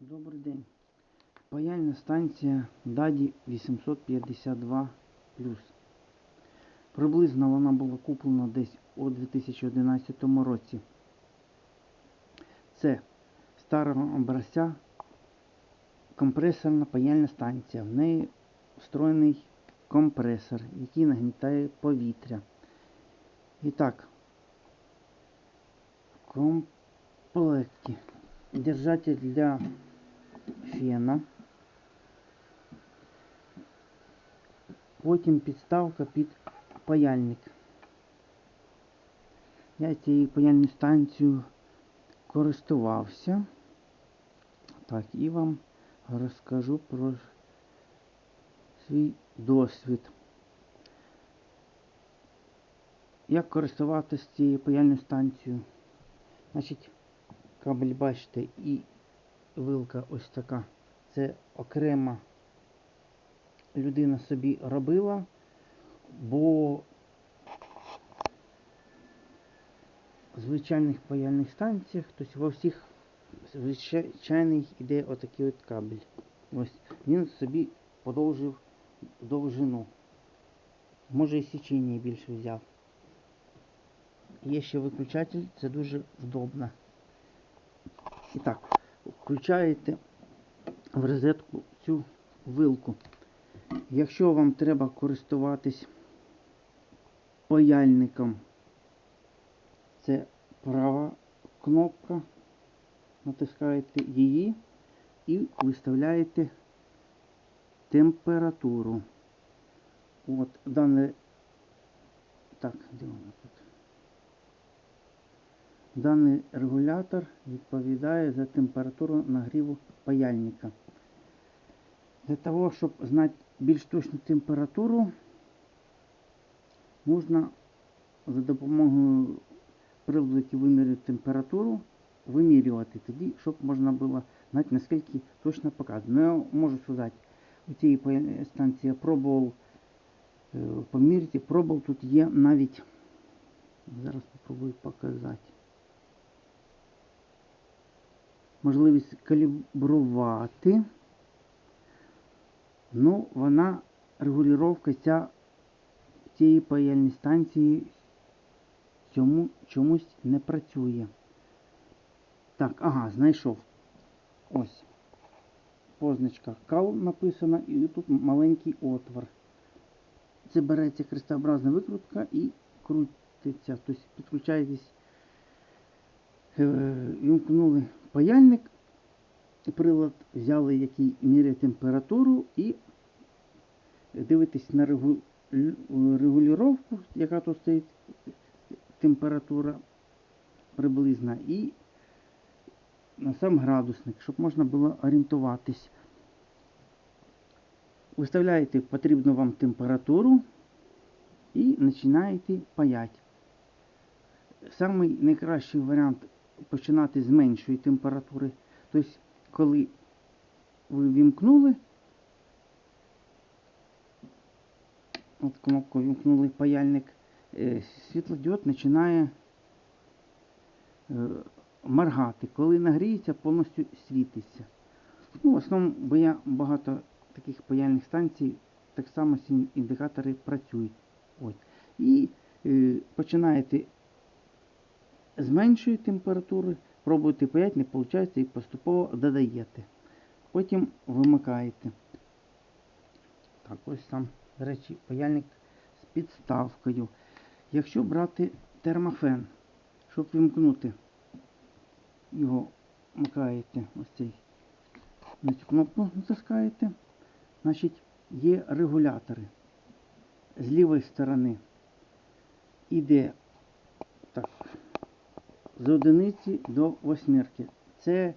Добрий день. Паяльна станція Даді 852 Приблизно вона була куплена десь у 2011 році. Це старого образця компресорна паяльна станція. В неї встроєний компресор, який нагнітає повітря. І так, в комплекті держатель для фена. Потім підставка під паяльник. Я цією паяльною станцією користувався. Так, і вам розкажу про свій досвід. Як користуватися цією паяльною станцією? Значить, кабель бачите і вилка ось така. Це окрема людина собі робила, бо в звичайних паяльних станціях, тобто во всіх звичайних іде отакий от кабель. Ось він собі подовжив довжину. Може і січення більше взяв. Є ще виключатель, це дуже вдобно. І так, включаєте в розетку цю вилку. Якщо вам треба користуватись паяльником, це права кнопка, натискаєте її і виставляєте температуру. От дане так, де воно тут? Даний регулятор відповідає за температуру нагріву паяльника. Для того, щоб знати більш точну температуру, можна за допомогою приладу, який вимірює температуру, вимірювати тоді, щоб можна було знати, наскільки точно показує. Ну, я можу сказати, у цій станції я пробував е, поміряти, пробував, тут є навіть, зараз спробую показати. Можливість калібрувати. Ну, вона, регулювання ця цієї паяльної станції цьому чомусь не працює. Так, ага, знайшов. Ось. Позначка кал написана і тут маленький отвор. Це береться крестообразна викрутка і крутиться. Тобто підключаєтесь, вімкнули паяльник, прилад взяли, який міряє температуру, і дивитесь на регулювання, яка тут стоїть температура приблизна, і на сам градусник, щоб можна було орієнтуватись. Виставляєте потрібну вам температуру і починаєте паяти. Самий найкращий варіант починати з меншої температури. Тобто, коли ви вімкнули, от кнопку вімкнули паяльник, е, світлодіод починає е, моргати. Коли нагріється, повністю світиться. Ну, В основному, бо я багато таких паяльних станцій, так само ці індикатори працюють. От. І е, починаєте з меншої температури, пробуєте паять, не виходить і поступово додаєте. Потім вимикаєте. Так, ось там, до речі, паяльник з підставкою. Якщо брати термофен, щоб вимкнути, його вмикаєте ось цей на цю кнопку натискаєте, значить є регулятори. З лівої сторони іде так, з одиниці до восьмірки. Це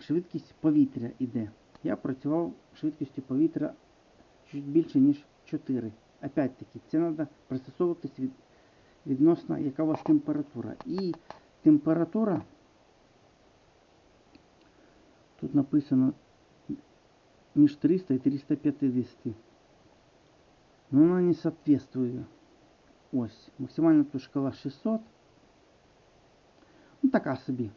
швидкість повітря йде. Я працював швидкістю повітря чуть більше, ніж 4. Опять-таки, це треба пристосовуватись від, відносно, яка у вас температура. І температура, тут написано між 300 і 350. Но вона не соответствує. Ось, максимальна тут шкала 600. Ну, така собі.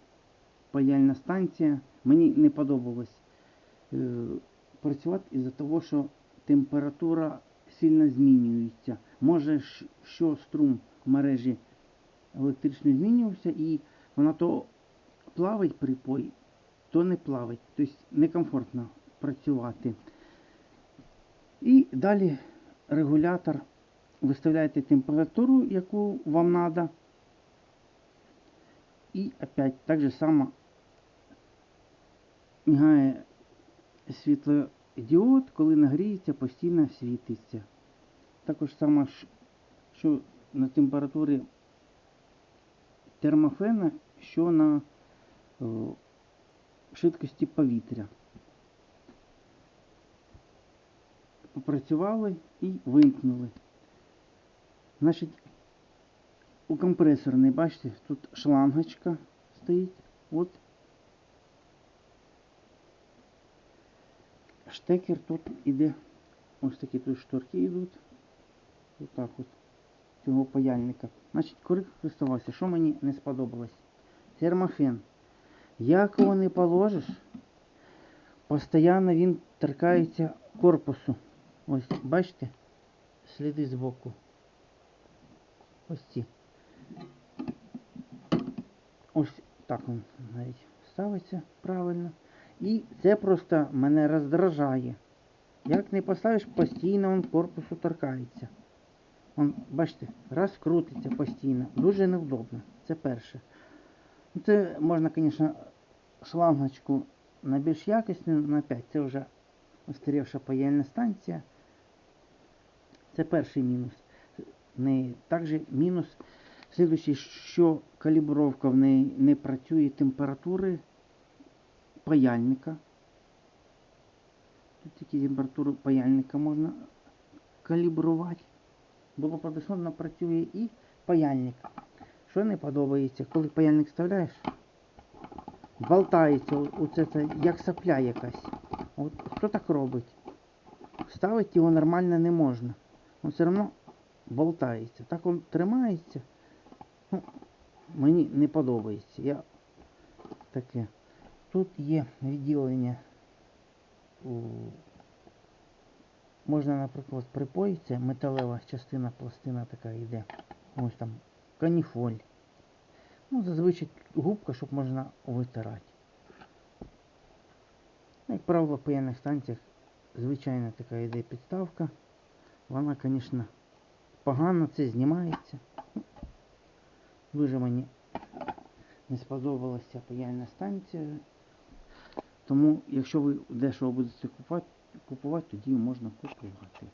паяльна станція. Мені не подобалось е, працювати із-за того, що температура сильно змінюється. Може, що струм мережі електричної змінювався, і вона то плавить припой, то не плавить. Тобто некомфортно працювати. І далі регулятор виставляєте температуру, яку вам треба. І опять так же само мігає світлодіод, коли нагріється, постійно світиться. Також саме, що на температурі термофена, що на о, швидкості повітря. Попрацювали і вимкнули. Значить, у компресорний, бачите, тут шлангочка стоїть. От штекер тут іде. Ось такі тут шторки йдуть. Отак от. Цього паяльника. Значить, користувався. Що мені не сподобалось? Термофен. Як його не положиш, постійно він торкається корпусу. Ось, бачите? Сліди збоку. Ось ці. Ось так він навіть ставиться правильно. І це просто мене роздражає. Як не поставиш, постійно він корпусу торкається. Он, бачите, раз крутиться постійно. Дуже невдобно. Це перше. Ну, Це можна, звісно, шлангочку на більш якісну, на 5. Це вже устарівша паяльна станція. Це перший мінус. Не, також мінус. Слідуючий, що калібровка в неї не працює температури паяльника. Тут тільки температуру паяльника можна калібрувати. Було подосновно працює і паяльник. Що не подобається, коли паяльник вставляєш, болтається оце це, як сапля якась. От хто так робить? Ставити його нормально не можна. Він все одно болтається. Так він тримається. Ну, мені не подобається. Я таке. Тут є відділення. Можна, наприклад, припой, це металева частина, пластина така йде. Ось там каніфоль. Ну, зазвичай губка, щоб можна витирати. Ну, Як правило, в паяльних станціях звичайна така йде підставка. Вона, звісно, погано це знімається. Дуже мені не сподобалася паяльна станція. Тому, якщо ви дешево будете купувати тоді можна купувати.